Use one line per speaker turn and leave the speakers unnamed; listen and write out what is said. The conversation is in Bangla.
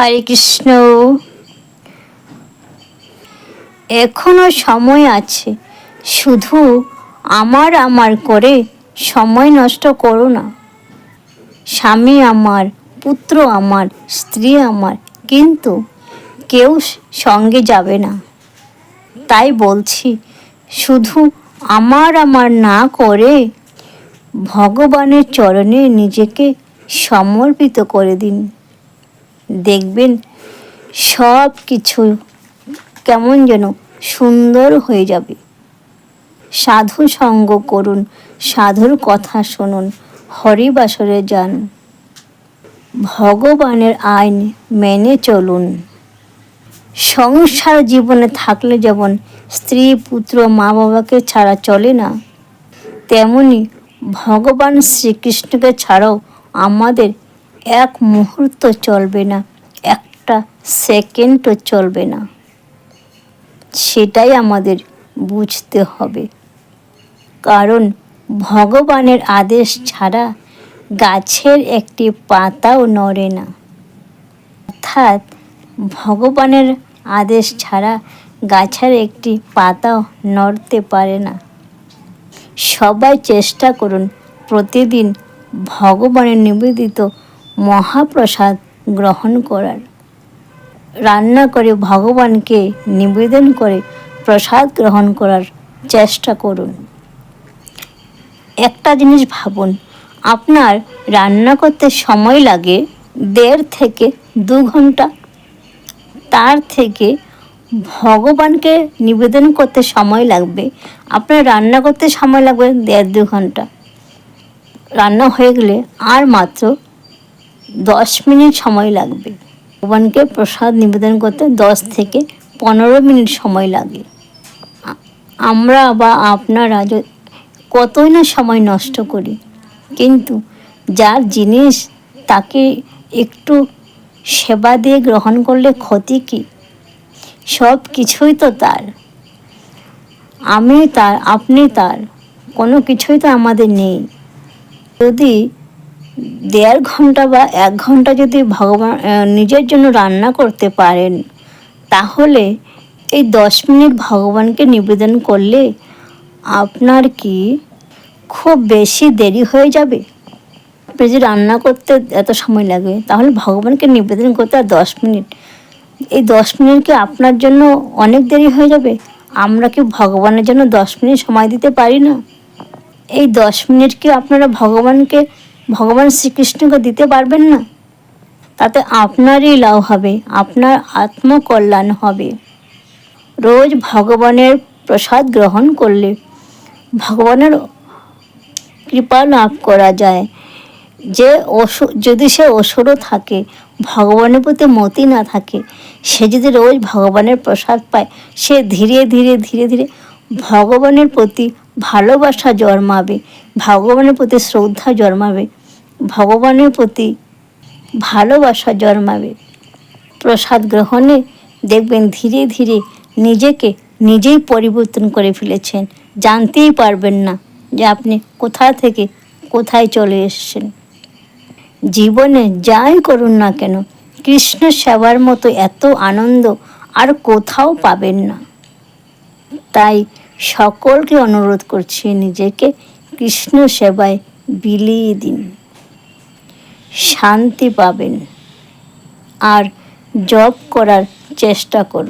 হরে কৃষ্ণ। এখনও সময় আছে। শুধু আমার আমার করে সময় নষ্ট করো না। স্বামী আমার, পুত্র আমার, স্ত্রী আমার, কিন্তু কেউ সঙ্গে যাবে না। তাই বলছি, শুধু আমার আমার না করে ভগবানের চরণে নিজেকে সমর্পিত করে দিন। দেখবেন সব কিছু কেমন যেন সুন্দর হয়ে যাবে। সাধু সঙ্গ করুন, সাধুর কথা শুনুন, হরিবাসরে যান। ভগবানের আইন মেনে চলুন। সংসার জীবনে থাকলে যেমন স্ত্রী, পুত্র মা বাবাকে ছাড়া চলে না, তেমনি ভগবান শ্রীকৃষ্ণকে ছাড়াও আমাদের এক মুহূর্ত চলবে না, একটা সেকেন্ডও চলবে না। সেটাই আমাদের বুঝতে হবে। কারণ ভগবানের আদেশ ছাড়া গাছের একটি পাতাও নড়ে না। অর্থাৎ ভগবানের আদেশ ছাড়া গাছের একটি পাতাও নড়তে পারে না। সবাই চেষ্টা করুন প্রতিদিন ভগবানের নিবেদিত মহাপ্রসাদ গ্রহণ করার। রান্না করে ভগবানকে নিবেদন করে প্রসাদ গ্রহণ করার চেষ্টা করুন। একটা জিনিস ভাবুন, আপনার রান্না করতে সময় লাগে দেড় থেকে দু ঘণ্টা। তার থেকে ভগবানকে নিবেদন করতে সময় লাগবে। আপনার রান্না করতে সময় লাগবে দেড় দু ঘণ্টা। রান্না হয়ে গেলে আর মাত্র দশ মিনিট সময় লাগবে। ভগবানকে প্রসাদ নিবেদন করতে দশ থেকে পনেরো মিনিট সময় লাগে। আমরা বা আপনারা কতই না সময় নষ্ট করি, কিন্তু যার জিনিস তাকে একটু সেবা দিয়ে গ্রহণ করলে ক্ষতি কী? সব কিছুই তো তার। আমি তার, আপনি তার, কোনো কিছুই তো আমাদের নেই। যদি দেড় ঘণ্টা বা এক ঘণ্টা যদি ভগবান নিজের জন্য রান্না করতে পারেন, তাহলে এই দশ মিনিট ভগবানকে নিবেদন করলে আপনার কি খুব বেশি দেরি হয়ে যাবে? যদি রান্না করতে এত সময় লাগবে তাহলে ভগবানকে নিবেদন করতে আর দশ মিনিট। এই দশ মিনিট কি আপনার জন্য অনেক দেরি হয়ে যাবে? আমরা কি ভগবানের জন্য দশ মিনিট সময় দিতে পারি না? এই দশ মিনিট কি আপনারা ভগবানকে ভগবান শ্রীকৃষ্ণকে দিতে পারবেন না? তাতে আপনারই লাভ হবে, আপনার আত্মকল্যাণ হবে। রোজ ভগবানের প্রসাদ গ্রহণ করলে ভগবানের কৃপা লাভ করা যায়। যে অসুর যদি সে অসুরও থাকে, ভগবানের প্রতি মতি না থাকে, সে যদি রোজ ভগবানের প্রসাদ পায়, সে ধীরে ধীরে ধীরে ধীরে ভগবানের প্রতি ভালোবাসা জন্মাবে, ভগবানের প্রতি শ্রদ্ধা জন্মাবে ভগবানের প্রতি ভালোবাসা জন্মাবে। প্রসাদ গ্রহণে দেখবেন ধীরে ধীরে নিজেকে নিজেই পরিবর্তন করে ফেলেছেন। জানতেই পারবেন না যে আপনি কোথা থেকে কোথায় চলে এসেছেন। জীবনে যাই করুন না কেন কৃষ্ণ সেবার মতো এত আনন্দ আর কোথাও পাবেন না। তাই সকলকে অনুরোধ করছি নিজেকে কৃষ্ণ সেবায় বিলিয়ে দিন। শান্তি পাবেন। আর জব করার চেষ্টা করুন।